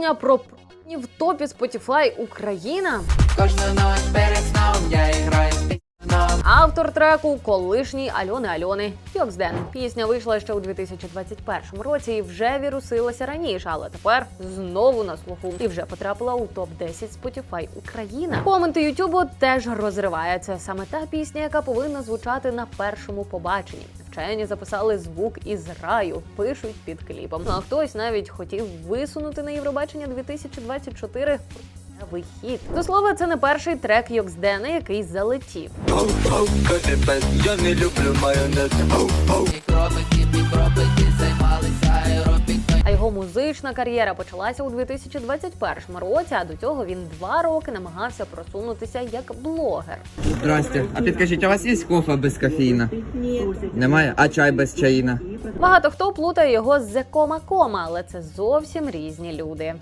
Пісня про в топі Spotify Україна. Кожну ніч перед сном я граю з. Автор треку колишній Альони Альони Йоксден. Пісня вийшла ще у 2021 році і вже вірусилася раніше, але тепер знову на слуху і вже потрапила у топ 10 Spotify Україна. Коменти Ютубу теж розриває. Це саме та пісня, яка повинна звучати на першому побаченні. Вчені записали звук із раю, пишуть під кліпом. А хтось навіть хотів висунути на Євробачення 2024 вихід. До слова, це не перший трек Йоксдена, який залетів. Я не люблю майонез. Його музична кар'єра почалася у 2021 році. А до цього він два роки намагався просунутися як блогер. Здрасте. А підкажіть, у вас є кофе без кофеїна? Ні. Немає? А чай без чаїна? Багато хто плутає його з Кома Кома, але це зовсім різні люди.